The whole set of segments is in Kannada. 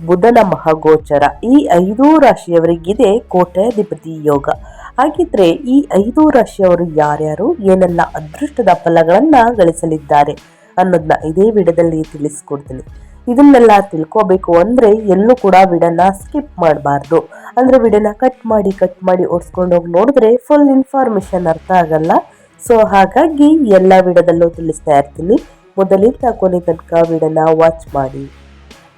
ಬುಧನ ಮಹಾಗೋಚರ. ಈ ಐದೂ ರಾಶಿಯವರಿಗಿದೆ ಕೋಟ್ಯಾಧಿಪತಿ ಯೋಗ. ಹಾಗಿದ್ರೆ ಈ ಐದು ರಾಶಿಯವರು ಯಾರ್ಯಾರು, ಏನೆಲ್ಲ ಅದೃಷ್ಟದ ಫಲಗಳನ್ನ ಗಳಿಸಲಿದ್ದಾರೆ ಅನ್ನೋದನ್ನ ಇದೇ ವಿಡದಲ್ಲಿ ತಿಳಿಸ್ಕೊಡ್ತೀನಿ. ಇದನ್ನೆಲ್ಲ ತಿಳ್ಕೋಬೇಕು ಅಂದ್ರೆ ಎಲ್ಲೂ ಕೂಡ ವಿಡನ್ನ ಸ್ಕಿಪ್ ಮಾಡಬಾರ್ದು. ಅಂದ್ರೆ ವಿಡನ್ನ ಕಟ್ ಮಾಡಿ ಕಟ್ ಮಾಡಿ ಓಡಿಸ್ಕೊಂಡು ಹೋಗಿ ನೋಡಿದ್ರೆ ಫುಲ್ ಇನ್ಫಾರ್ಮೇಶನ್ ಅರ್ಥ ಆಗಲ್ಲ. ಸೊ ಹಾಗಾಗಿ ಎಲ್ಲ ವಿಡದಲ್ಲೂ ತಿಳಿಸ್ತಾ ಇರ್ತೀನಿ. ಮೊದಲಿಂದ ಕೊನೆ ತನಕ ವಿಡನ್ನ ವಾಚ್ ಮಾಡಿ.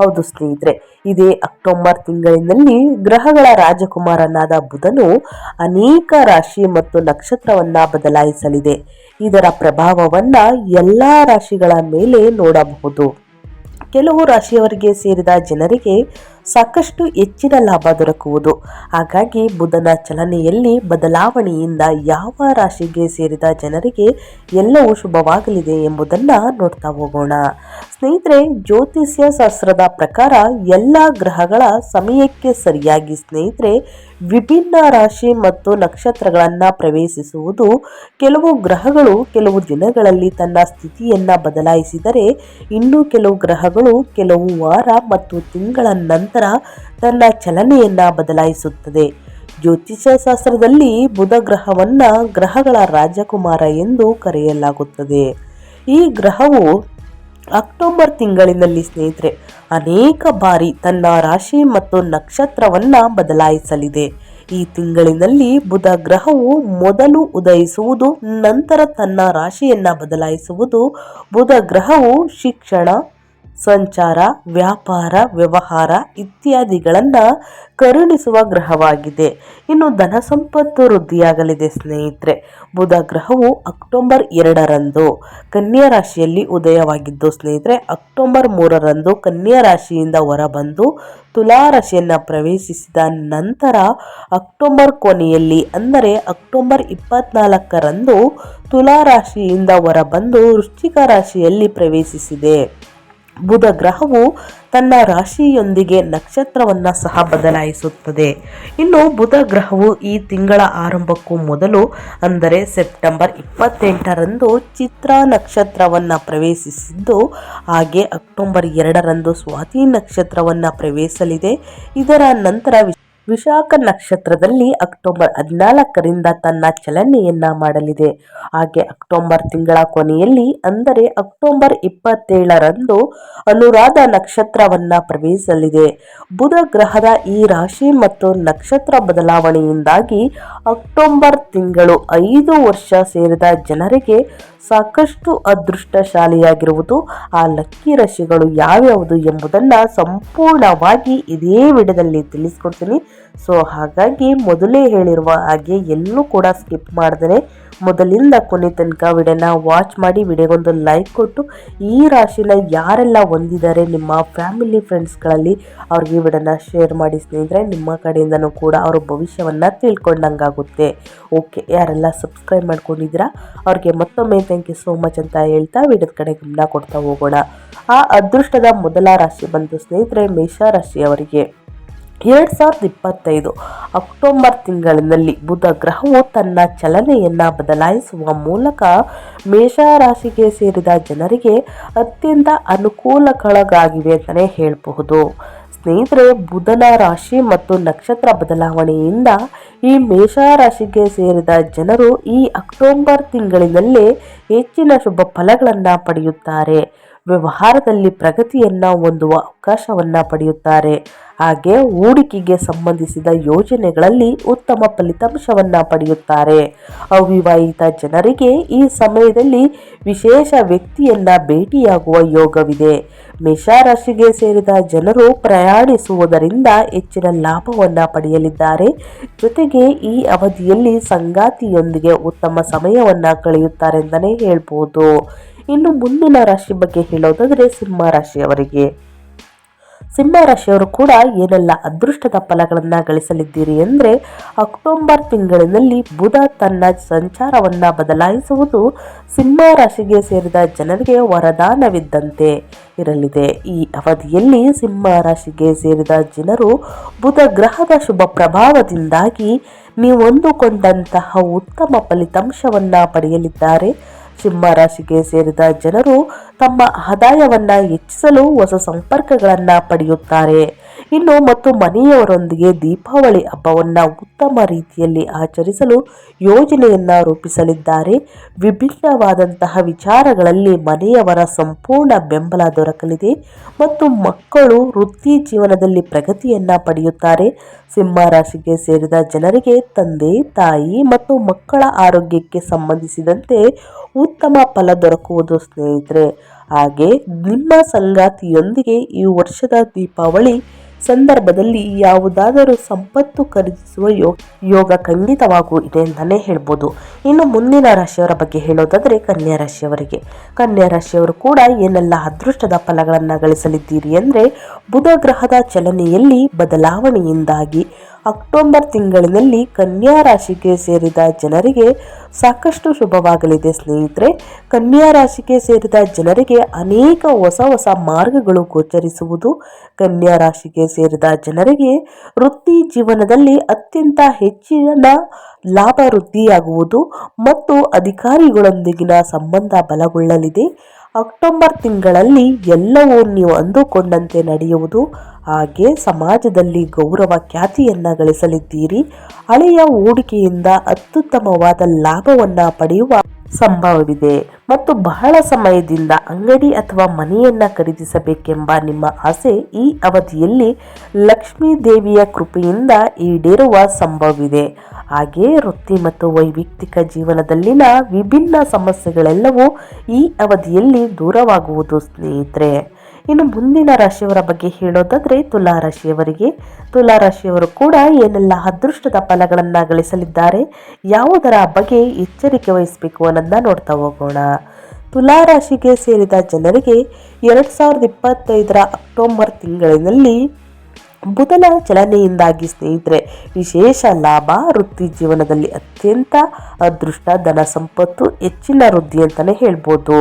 ಹೌದು ಸ್ನೇಹಿತರೆ, ಇದೇ ಅಕ್ಟೋಬರ್ ತಿಂಗಳಿನಲ್ಲಿ ಗ್ರಹಗಳ ರಾಜಕುಮಾರನಾದ ಬುಧನು ಅನೇಕ ರಾಶಿ ಮತ್ತು ನಕ್ಷತ್ರವನ್ನ ಬದಲಾಯಿಸಲಿದೆ. ಇದರ ಪ್ರಭಾವವನ್ನ ಎಲ್ಲ ರಾಶಿಗಳ ಮೇಲೆ ನೋಡಬಹುದು. ಕೆಲವು ರಾಶಿಯವರಿಗೆ ಸೇರಿದ ಜನರಿಗೆ ಸಾಕಷ್ಟು ಹೆಚ್ಚಿನ ಲಾಭ ದೊರಕುವುದು. ಹಾಗಾಗಿ ಬುಧನ ಚಲನೆಯಲ್ಲಿ ಬದಲಾವಣೆಯಿಂದ ಯಾವ ರಾಶಿಗೆ ಸೇರಿದ ಜನರಿಗೆ ಎಲ್ಲವೂ ಶುಭವಾಗಲಿದೆ ಎಂಬುದನ್ನು ನೋಡ್ತಾ ಹೋಗೋಣ. ಸ್ನೇಹಿತರೆ, ಜ್ಯೋತಿಷ್ಯ ಶಾಸ್ತ್ರದ ಪ್ರಕಾರ ಎಲ್ಲ ಗ್ರಹಗಳ ಸಮಯಕ್ಕೆ ಸರಿಯಾಗಿ ಸ್ನೇಹಿತರೆ, ವಿಭಿನ್ನ ರಾಶಿ ಮತ್ತು ನಕ್ಷತ್ರಗಳನ್ನು ಪ್ರವೇಶಿಸುವುದು ಕೆಲವು ಗ್ರಹಗಳು ಕೆಲವು ದಿನಗಳಲ್ಲಿ ತನ್ನ ಸ್ಥಿತಿಯನ್ನು ಬದಲಾಯಿಸಿದರೆ, ಇನ್ನು ಕೆಲವು ಗ್ರಹಗಳು ಕೆಲವು ವಾರ ಮತ್ತು ತಿಂಗಳ ನಂತರ ತನ್ನ ಚಲನೆಯನ್ನು ಬದಲಾಯಿಸುತ್ತದೆ. ಜ್ಯೋತಿಷ್ಯ ಶಾಸ್ತ್ರದಲ್ಲಿ ಬುಧ ಗ್ರಹವನ್ನು ಗ್ರಹಗಳ ರಾಜಕುಮಾರ ಎಂದು ಕರೆಯಲಾಗುತ್ತದೆ. ಈ ಗ್ರಹವು ಅಕ್ಟೋಬರ್ ತಿಂಗಳಿನಲ್ಲಿ ಸ್ನೇಹಿತರೆ, ಅನೇಕ ಬಾರಿ ತನ್ನ ರಾಶಿ ಮತ್ತು ನಕ್ಷತ್ರವನ್ನು ಬದಲಾಯಿಸಲಿದೆ. ಈ ತಿಂಗಳಿನಲ್ಲಿ ಬುಧ ಗ್ರಹವು ಮೊದಲು ಉದಯಿಸುವುದು, ನಂತರ ತನ್ನ ರಾಶಿಯನ್ನು ಬದಲಾಯಿಸುವುದು. ಬುಧ ಗ್ರಹವು ಶಿಕ್ಷಣ ಸಂಚಾರ, ವ್ಯಾಪಾರ, ವ್ಯವಹಾರ ಇತ್ಯಾದಿಗಳನ್ನು ಕರುಣಿಸುವ ಗ್ರಹವಾಗಿದೆ. ಇನ್ನು ಧನ ಸಂಪತ್ತು ವೃದ್ಧಿಯಾಗಲಿದೆ ಸ್ನೇಹಿತರೆ. ಬುಧ ಗ್ರಹವು ಅಕ್ಟೋಬರ್ ಎರಡರಂದು, ಕನ್ಯಾ ರಾಶಿಯಲ್ಲಿ ಉದಯವಾಗಿದ್ದು ಸ್ನೇಹಿತರೆ, ಅಕ್ಟೋಬರ್ ಮೂರರಂದು ಕನ್ಯಾ ರಾಶಿಯಿಂದ ಹೊರಬಂದು ತುಲಾ ರಾಶಿಯನ್ನು ಪ್ರವೇಶಿಸಿದ ನಂತರ ಅಕ್ಟೋಬರ್ ಕೊನೆಯಲ್ಲಿ, ಅಂದರೆ ಅಕ್ಟೋಬರ್ ಇಪ್ಪತ್ನಾಲ್ಕರಂದು ತುಲಾ ರಾಶಿಯಿಂದ ಹೊರಬಂದು ವೃಶ್ಚಿಕ ರಾಶಿಯಲ್ಲಿ ಪ್ರವೇಶಿಸಿದೆ. ಬುಧ ಗ್ರಹವು ತನ್ನ ರಾಶಿಯೊಂದಿಗೆ ನಕ್ಷತ್ರವನ್ನು ಸಹ ಬದಲಾಯಿಸುತ್ತದೆ. ಇನ್ನು ಬುಧ ಗ್ರಹವು ಈ ತಿಂಗಳ ಆರಂಭಕ್ಕೂ ಮೊದಲು, ಅಂದರೆ ಸೆಪ್ಟೆಂಬರ್ ಇಪ್ಪತ್ತೆಂಟರಂದು ಚಿತ್ರ ನಕ್ಷತ್ರವನ್ನು ಪ್ರವೇಶಿಸಿದ್ದು, ಹಾಗೆ ಅಕ್ಟೋಬರ್ ಎರಡರಂದು ಸ್ವಾತಿ ನಕ್ಷತ್ರವನ್ನು ಪ್ರವೇಶಿಸಲಿದೆ ಇದರ ನಂತರ ವಿಶಾಖ ನಕ್ಷತ್ರದಲ್ಲಿ ಅಕ್ಟೋಬರ್ ಹದಿನಾಲ್ಕರಿಂದ ತನ್ನ ಚಲನೆಯನ್ನ ಮಾಡಲಿದೆ. ಹಾಗೆ ಅಕ್ಟೋಬರ್ ತಿಂಗಳ ಕೊನೆಯಲ್ಲಿ, ಅಂದರೆ ಅಕ್ಟೋಬರ್ ಇಪ್ಪತ್ತೇಳರಂದು ಅನುರಾಧ ನಕ್ಷತ್ರವನ್ನ ಪ್ರವೇಶಿಸಲಿದೆ. ಬುಧ ಗ್ರಹದ ಈ ರಾಶಿ ಮತ್ತು ನಕ್ಷತ್ರ ಬದಲಾವಣೆಯಿಂದಾಗಿ ಅಕ್ಟೋಬರ್ ತಿಂಗಳು ಐದು ವರ್ಷ ಸೇರಿದ ಜನರಿಗೆ ಸಾಕಷ್ಟು ಅದೃಷ್ಟಶಾಲಿಯಾಗಿರುವುದು, ಆ ಲಕ್ಕಿ ರಾಶಿಗಳು ಯಾವ್ಯಾವುದು ಎಂಬುದನ್ನು ಸಂಪೂರ್ಣವಾಗಿ ಇದೇ ವಿಡದಲ್ಲಿ ತಿಳಿಸ್ಕೊಡ್ತೀನಿ. ಸೊ ಹಾಗಾಗಿ ಮೊದಲೇ ಹೇಳಿರುವ ಹಾಗೆ ಎಲ್ಲೂ ಕೂಡ ಸ್ಕಿಪ್ ಮಾಡಿದ್ರೆ ಮೊದಲಿಂದ ಕೊನೆ ತನಕ ವಿಡಿಯೋನ ವಾಚ್ ಮಾಡಿ ವಿಡಿಯೋಗೊಂದು ಲೈಕ್ ಕೊಟ್ಟು ಈ ರಾಶಿನ ಯಾರೆಲ್ಲ ಹೊಂದಿದ್ದಾರೆ ನಿಮ್ಮ ಫ್ಯಾಮಿಲಿ ಫ್ರೆಂಡ್ಸ್ಗಳಲ್ಲಿ ಅವ್ರಿಗೆ ವಿಡಿಯೋನ ಶೇರ್ ಮಾಡಿ ಸ್ನೇಹಿತರೆ, ನಿಮ್ಮ ಕಡೆಯಿಂದನೂ ಕೂಡ ಅವರ ಭವಿಷ್ಯವನ್ನು ತಿಳ್ಕೊಂಡಂಗಾಗುತ್ತೆ. ಓಕೆ ಯಾರೆಲ್ಲ ಸಬ್ಸ್ಕ್ರೈಬ್ ಮಾಡ್ಕೊಂಡಿದ್ದೀರಾ, ಅವ್ರಿಗೆ ಮತ್ತೊಮ್ಮೆ ಥ್ಯಾಂಕ್ ಯು ಸೋ ಮಚ್ ಅಂತ ಹೇಳ್ತಾ ವಿಡಿಯೋದ ಕಡೆ ಗಮನ ಕೊಡ್ತಾ ಹೋಗೋಣ. ಆ ಅದೃಷ್ಟದ ಮೊದಲ ರಾಶಿ ಬಂದು ಸ್ನೇಹಿತರೆ ಮೇಷ ರಾಶಿಯವರಿಗೆ. ಎರಡು ಸಾವಿರದ ಇಪ್ಪತ್ತೈದು ಅಕ್ಟೋಬರ್ ತಿಂಗಳಿನಲ್ಲಿ ಬುಧ ಗ್ರಹವು ತನ್ನ ಚಲನೆಯನ್ನು ಬದಲಾಯಿಸುವ ಮೂಲಕ ಮೇಷರಾಶಿಗೆ ಸೇರಿದ ಜನರಿಗೆ ಅತ್ಯಂತ ಅನುಕೂಲಗಳಾಗಿವೆ ಅಂತಲೇ ಹೇಳಬಹುದು. ಸ್ನೇಹಿತರೆ, ಬುಧನ ರಾಶಿ ಮತ್ತು ನಕ್ಷತ್ರ ಬದಲಾವಣೆಯಿಂದ ಈ ಮೇಷರಾಶಿಗೆ ಸೇರಿದ ಜನರು ಈ ಅಕ್ಟೋಬರ್ ತಿಂಗಳಿನಲ್ಲೇ ಹೆಚ್ಚಿನ ಶುಭ ಫಲಗಳನ್ನು ಪಡೆಯುತ್ತಾರೆ. ವ್ಯವಹಾರದಲ್ಲಿ ಪ್ರಗತಿಯನ್ನು ಹೊಂದುವ ಅವಕಾಶವನ್ನ ಪಡೆಯುತ್ತಾರೆ. ಹಾಗೆ ಹೂಡಿಕೆಗೆ ಸಂಬಂಧಿಸಿದ ಯೋಜನೆಗಳಲ್ಲಿ ಉತ್ತಮ ಫಲಿತಾಂಶವನ್ನ ಪಡೆಯುತ್ತಾರೆ. ಅವಿವಾಹಿತ ಜನರಿಗೆ ಈ ಸಮಯದಲ್ಲಿ ವಿಶೇಷ ವ್ಯಕ್ತಿಯನ್ನ ಭೇಟಿಯಾಗುವ ಯೋಗವಿದೆ. ಮೇಷರಾಶಿಗೆ ಸೇರಿದ ಜನರು ಪ್ರಯಾಣಿಸುವುದರಿಂದ ಹೆಚ್ಚಿನ ಲಾಭವನ್ನ ಪಡೆಯಲಿದ್ದಾರೆ. ಜೊತೆಗೆ ಈ ಅವಧಿಯಲ್ಲಿ ಸಂಗಾತಿಯೊಂದಿಗೆ ಉತ್ತಮ ಸಮಯವನ್ನ ಕಳೆಯುತ್ತಾರೆಂದಲೇ ಹೇಳ್ಬೋದು. ಇನ್ನು ಮುಂದಿನ ರಾಶಿ ಬಗ್ಗೆ ಹೇಳೋದಾದರೆ ಸಿಂಹ ರಾಶಿಯವರಿಗೆ. ಸಿಂಹ ರಾಶಿಯವರು ಕೂಡ ಏನೆಲ್ಲ ಅದೃಷ್ಟದ ಫಲಗಳನ್ನು ಗಳಿಸಲಿದ್ದೀರಿ ಅಂದರೆ ಅಕ್ಟೋಬರ್ ತಿಂಗಳಿನಲ್ಲಿ ಬುಧ ತನ್ನ ಸಂಚಾರವನ್ನು ಬದಲಾಯಿಸುವುದು ಸಿಂಹ ರಾಶಿಗೆ ಸೇರಿದ ಜನರಿಗೆ ವರದಾನವಿದ್ದಂತೆ ಇರಲಿದೆ. ಈ ಅವಧಿಯಲ್ಲಿ ಸಿಂಹ ರಾಶಿಗೆ ಸೇರಿದ ಜನರು ಬುಧ ಗ್ರಹದ ಶುಭ ಪ್ರಭಾವದಿಂದಾಗಿ ನೀವೊಂದುಕೊಂಡಂತಹ ಉತ್ತಮ ಫಲಿತಾಂಶವನ್ನು ಪಡೆಯಲಿದ್ದಾರೆ. ಸಿಂಹ ರಾಶಿಗೆ ಸೇರಿದ ಜನರು ತಮ್ಮ ಆದಾಯವನ್ನು ಹೆಚ್ಚಿಸಲು ಹೊಸ ಸಂಪರ್ಕಗಳನ್ನು ಪಡೆಯುತ್ತಾರೆ. ಇನ್ನು ಮತ್ತು ಮನೆಯವರೊಂದಿಗೆ ದೀಪಾವಳಿ ಹಬ್ಬವನ್ನು ಉತ್ತಮ ರೀತಿಯಲ್ಲಿ ಆಚರಿಸಲು ಯೋಜನೆಯನ್ನು ರೂಪಿಸಲಿದ್ದಾರೆ. ವಿಭಿನ್ನವಾದಂತಹ ವಿಚಾರಗಳಲ್ಲಿ ಮನೆಯವರ ಸಂಪೂರ್ಣ ಬೆಂಬಲ ದೊರಕಲಿದೆ ಮತ್ತು ಮಕ್ಕಳು ವೃತ್ತಿ ಜೀವನದಲ್ಲಿ ಪ್ರಗತಿಯನ್ನು ಪಡೆಯುತ್ತಾರೆ. ಸಿಂಹ ರಾಶಿಗೆ ಸೇರಿದ ಜನರಿಗೆ ತಂದೆ, ತಾಯಿ ಮತ್ತು ಮಕ್ಕಳ ಆರೋಗ್ಯಕ್ಕೆ ಸಂಬಂಧಿಸಿದಂತೆ ಉತ್ತಮ ಫಲ ದೊರಕುವುದು ಸ್ನೇಹಿತರೆ. ಹಾಗೆ ನಿಮ್ಮ ಸಂಗಾತಿಯೊಂದಿಗೆ ಈ ವರ್ಷದ ದೀಪಾವಳಿ ಸಂದರ್ಭದಲ್ಲಿ ಯಾವುದಾದರೂ ಸಂಪತ್ತು ಖರೀದಿಸುವ ಯೋಗ ಯೋಗ ಖಂಡಿತವಾಗೂ ಇದೆ ಅಂತಲೇ ಹೇಳ್ಬೋದು. ಇನ್ನು ಮುಂದಿನ ರಾಶಿಯವರ ಬಗ್ಗೆ ಹೇಳೋದಾದರೆ ಕನ್ಯಾ ರಾಶಿಯವರಿಗೆ. ಕನ್ಯಾ ರಾಶಿಯವರು ಕೂಡ ಏನೆಲ್ಲ ಅದೃಷ್ಟದ ಫಲಗಳನ್ನು ಗಳಿಸಲಿದ್ದೀರಿ ಅಂದರೆ ಬುಧ ಗ್ರಹದ ಚಲನೆಯಲ್ಲಿ ಬದಲಾವಣೆಯಿಂದಾಗಿ ಅಕ್ಟೋಬರ್ ತಿಂಗಳಿನಲ್ಲಿ ಕನ್ಯಾ ರಾಶಿಗೆ ಸೇರಿದ ಜನರಿಗೆ ಸಾಕಷ್ಟು ಶುಭವಾಗಲಿದೆ ಸ್ನೇಹಿತರೆ. ಕನ್ಯಾ ರಾಶಿಗೆ ಸೇರಿದ ಜನರಿಗೆ ಅನೇಕ ಹೊಸ ಹೊಸ ಮಾರ್ಗಗಳು ಗೋಚರಿಸುವುದು. ಕನ್ಯಾ ರಾಶಿಗೆ ಸೇರಿದ ಜನರಿಗೆ ವೃತ್ತಿ ಜೀವನದಲ್ಲಿ ಅತ್ಯಂತ ಹೆಚ್ಚಿನ ಲಾಭ ವೃದ್ಧಿಯಾಗುವುದು ಮತ್ತು ಅಧಿಕಾರಿಗಳೊಂದಿಗಿನ ಸಂಬಂಧ ಬಲಗೊಳ್ಳಲಿದೆ. ಅಕ್ಟೋಬರ್ ತಿಂಗಳಲ್ಲಿ ಎಲ್ಲವೂ ನೀವು ಅಂದುಕೊಂಡಂತೆ ನಡೆಯುವುದು. ಹಾಗೆ ಸಮಾಜದಲ್ಲಿ ಗೌರವ ಖ್ಯಾತಿಯನ್ನು ಗಳಿಸಲಿದ್ದೀರಿ. ಹಳೆಯ ಹೂಡಿಕೆಯಿಂದ ಅತ್ಯುತ್ತಮವಾದ ಲಾಭವನ್ನು ಪಡೆಯುವ ಸಂಭವವಿದೆ. ಮತ್ತು ಬಹಳ ಸಮಯದಿಂದ ಅಂಗಡಿ ಅಥವಾ ಮನೆಯನ್ನ ಖರೀದಿಸಬೇಕೆಂಬ ನಿಮ್ಮ ಆಸೆ ಈ ಅವಧಿಯಲ್ಲಿ ಲಕ್ಷ್ಮೀ ದೇವಿಯ ಕೃಪೆಯಿಂದ ಈಡೇರುವ ಸಂಭವವಿದೆ. ಹಾಗೆ ವೃತ್ತಿ ಮತ್ತು ವೈಯಕ್ತಿಕ ಜೀವನದಲ್ಲಿನ ವಿಭಿನ್ನ ಸಮಸ್ಯೆಗಳೆಲ್ಲವೂ ಈ ಅವಧಿಯಲ್ಲಿ ದೂರವಾಗುವುದು ಸ್ನೇಹಿತರೆ. ಇನ್ನು ಮುಂದಿನ ರಾಶಿಯವರ ಬಗ್ಗೆ ಹೇಳೋದಾದರೆ ತುಲಾ ರಾಶಿಯವರಿಗೆ. ತುಲಾ ರಾಶಿಯವರು ಕೂಡ ಏನೆಲ್ಲ ಅದೃಷ್ಟದ ಫಲಗಳನ್ನು ಗಳಿಸಲಿದ್ದಾರೆ, ಯಾವುದರ ಬಗ್ಗೆ ಎಚ್ಚರಿಕೆ ವಹಿಸಬೇಕು ಅನ್ನೋದನ್ನ ನೋಡ್ತಾ ಹೋಗೋಣ. ತುಲಾ ರಾಶಿಗೆ ಸೇರಿದ ಜನರಿಗೆ ಎರಡು ಸಾವಿರದ ಇಪ್ಪತ್ತೈದರ ಅಕ್ಟೋಬರ್ ತಿಂಗಳಿನಲ್ಲಿ ಬುಧನ ಚಲನೆಯಿಂದಾಗಿ ಸ್ನೇಹಿತರೆ, ವಿಶೇಷ ಲಾಭ, ವೃತ್ತಿ ಜೀವನದಲ್ಲಿ ಅತ್ಯಂತ ಅದೃಷ್ಟ, ಧನ ಸಂಪತ್ತು, ಹೆಚ್ಚಿನ ವೃದ್ಧಿ ಅಂತಲೇ ಹೇಳ್ಬೋದು.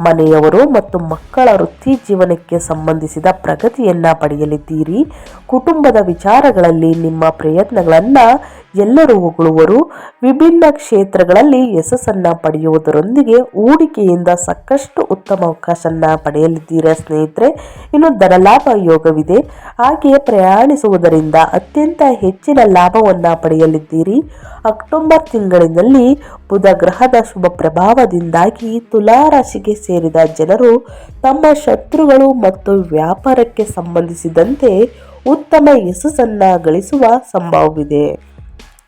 ಮನೆಯವರು ಮತ್ತು ಮಕ್ಕಳ ವೃತ್ತಿ ಜೀವನಕ್ಕೆ ಸಂಬಂಧಿಸಿದ ಪ್ರಗತಿಯನ್ನ ಪಡೆಯಲಿದ್ದೀರಿ. ಕುಟುಂಬದ ವಿಚಾರಗಳಲ್ಲಿ ನಿಮ್ಮ ಪ್ರಯತ್ನಗಳನ್ನು ಎಲ್ಲರೂ ಹೊಗಳುವರು. ವಿಭಿನ್ನ ಕ್ಷೇತ್ರಗಳಲ್ಲಿ ಯಶಸ್ಸನ್ನು ಪಡೆಯುವುದರೊಂದಿಗೆ ಹೂಡಿಕೆಯಿಂದ ಸಾಕಷ್ಟು ಉತ್ತಮ ಅವಕಾಶನ ಪಡೆಯಲಿದ್ದೀರಾ ಸ್ನೇಹಿತರೆ? ಇನ್ನು ಧನಲಾಭ ಯೋಗವಿದೆ. ಹಾಗೆಯೇ ಪ್ರಯಾಣಿಸುವುದರಿಂದ ಅತ್ಯಂತ ಹೆಚ್ಚಿನ ಲಾಭವನ್ನು ಪಡೆಯಲಿದ್ದೀರಿ. ಅಕ್ಟೋಬರ್ ತಿಂಗಳಿನಲ್ಲಿ ಬುಧ ಗ್ರಹದ ಶುಭ ಪ್ರಭಾವದಿಂದಾಗಿ ತುಲಾರಾಶಿಗೆ ಸೇರಿದ ಜನರು ತಮ್ಮ ಶತ್ರುಗಳು ಮತ್ತು ವ್ಯಾಪಾರಕ್ಕೆ ಸಂಬಂಧಿಸಿದಂತೆ ಉತ್ತಮ ಯಶಸ್ಸನ್ನು ಗಳಿಸುವ ಸಂಭವವಿದೆ.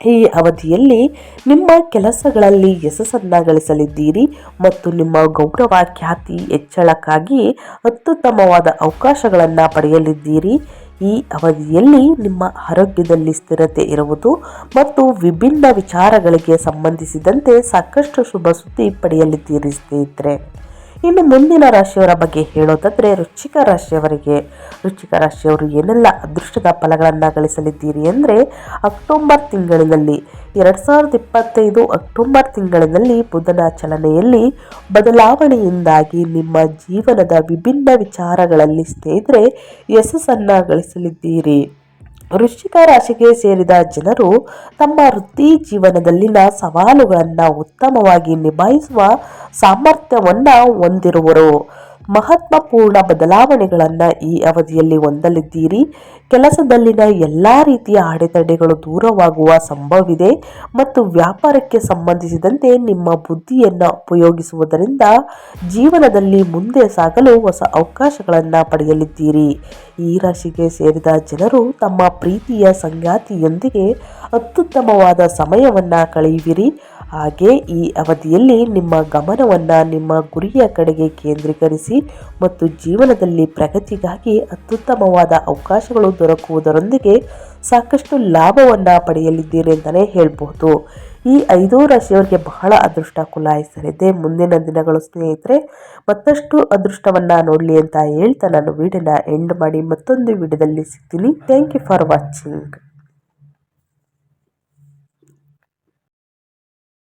ಈ ಅವಧಿಯಲ್ಲಿ ನಿಮ್ಮ ಕೆಲಸಗಳಲ್ಲಿ ಯಶಸ್ಸನ್ನ ಗಳಿಸಲಿದ್ದೀರಿ ಮತ್ತು ನಿಮ್ಮ ಗೌರವ, ಖ್ಯಾತಿ, ಹೆಚ್ಚಳಕ್ಕಾಗಿ ಅತ್ಯುತ್ತಮವಾದ ಅವಕಾಶಗಳನ್ನು ಪಡೆಯಲಿದ್ದೀರಿ. ಈ ಅವಧಿಯಲ್ಲಿ ನಿಮ್ಮ ಆರೋಗ್ಯದಲ್ಲಿ ಸ್ಥಿರತೆ ಇರುವುದು ಮತ್ತು ವಿಭಿನ್ನ ವಿಚಾರಗಳಿಗೆ ಸಂಬಂಧಿಸಿದಂತೆ ಸಾಕಷ್ಟು ಶುಭ ಸುದ್ದಿ ಪಡೆಯಲಿದ್ದೀರಿ ಸ್ನೇಹಿತರೆ. ಇನ್ನು ಮುಂದಿನ ರಾಶಿಯವರ ಬಗ್ಗೆ ಹೇಳೋದಾದರೆ ರುಚಿಕ ರಾಶಿಯವರಿಗೆ ರುಚಿಕ ರಾಶಿಯವರು ಏನೆಲ್ಲ ಅದೃಷ್ಟದ ಫಲಗಳನ್ನು ಗಳಿಸಲಿದ್ದೀರಿ ಅಂದರೆ ಅಕ್ಟೋಬರ್ ತಿಂಗಳಿನಲ್ಲಿ, ಎರಡು ಸಾವಿರದ ಇಪ್ಪತ್ತೈದು ಅಕ್ಟೋಬರ್ ತಿಂಗಳಿನಲ್ಲಿ ಬುಧನ ಚಲನೆಯಲ್ಲಿ ಬದಲಾವಣೆಯಿಂದಾಗಿ ನಿಮ್ಮ ಜೀವನದ ವಿಭಿನ್ನ ವಿಚಾರಗಳಲ್ಲಿ ಸ್ನೇಹಿತರೆ ಯಶಸ್ಸನ್ನು ಗಳಿಸಲಿದ್ದೀರಿ. ವೃಶ್ಚಿಕ ರಾಶಿಗೆ ಸೇರಿದ ಜನರು ತಮ್ಮ ವೃತ್ತಿ ಜೀವನದಲ್ಲಿನ ಸವಾಲುಗಳನ್ನು ಉತ್ತಮವಾಗಿ ನಿಭಾಯಿಸುವ ಸಾಮರ್ಥ್ಯವನ್ನು ಹೊಂದಿರುವರು. ಮಹತ್ವಪೂರ್ಣ ಬದಲಾವಣೆಗಳನ್ನು ಈ ಅವಧಿಯಲ್ಲಿ ಹೊಂದಲಿದ್ದೀರಿ. ಕೆಲಸದಲ್ಲಿನ ಎಲ್ಲ ರೀತಿಯ ಅಡೆತಡೆಗಳು ದೂರವಾಗುವ ಸಂಭವವಿದೆ ಮತ್ತು ವ್ಯಾಪಾರಕ್ಕೆ ಸಂಬಂಧಿಸಿದಂತೆ ನಿಮ್ಮ ಬುದ್ಧಿಯನ್ನು ಉಪಯೋಗಿಸುವುದರಿಂದ ಜೀವನದಲ್ಲಿ ಮುಂದೆ ಸಾಗಲು ಹೊಸ ಅವಕಾಶಗಳನ್ನು ಪಡೆಯಲಿದ್ದೀರಿ. ಈ ರಾಶಿಗೆ ಸೇರಿದ ಜನರು ತಮ್ಮ ಪ್ರೀತಿಯ ಸಂಗಾತಿಯೊಂದಿಗೆ ಅತ್ಯುತ್ತಮವಾದ ಸಮಯವನ್ನು ಕಳೆಯುವಿರಿ. ಹಾಗೆ ಈ ಅವಧಿಯಲ್ಲಿ ನಿಮ್ಮ ಗಮನವನ್ನು ನಿಮ್ಮ ಗುರಿಯ ಕಡೆಗೆ ಕೇಂದ್ರೀಕರಿಸಿ ಮತ್ತು ಜೀವನದಲ್ಲಿ ಪ್ರಗತಿಗಾಗಿ ಅತ್ಯುತ್ತಮವಾದ ಅವಕಾಶಗಳು ದೊರಕುವುದರೊಂದಿಗೆ ಸಾಕಷ್ಟು ಲಾಭವನ್ನು ಪಡೆಯಲಿದ್ದೀರಿ ಅಂತಲೇ ಹೇಳ್ಬೋದು ಈ ಐದು ರಾಶಿಯವರಿಗೆ ಬಹಳ ಅದೃಷ್ಟ ಕುಲಾಯಿಸಲಿದೆ. ಮುಂದಿನ ದಿನಗಳು ಸ್ನೇಹಿತರೆ, ಮತ್ತಷ್ಟು ಅದೃಷ್ಟವನ್ನು ನೋಡಲಿ ಅಂತ ಹೇಳ್ತಾ ನಾನು ವಿಡಿಯೋನ ಎಂಡ್ ಮಾಡಿ ಮತ್ತೊಂದು ವಿಡಿಯೋದಲ್ಲಿ ಸಿಗ್ತೀನಿ. Thank you for watching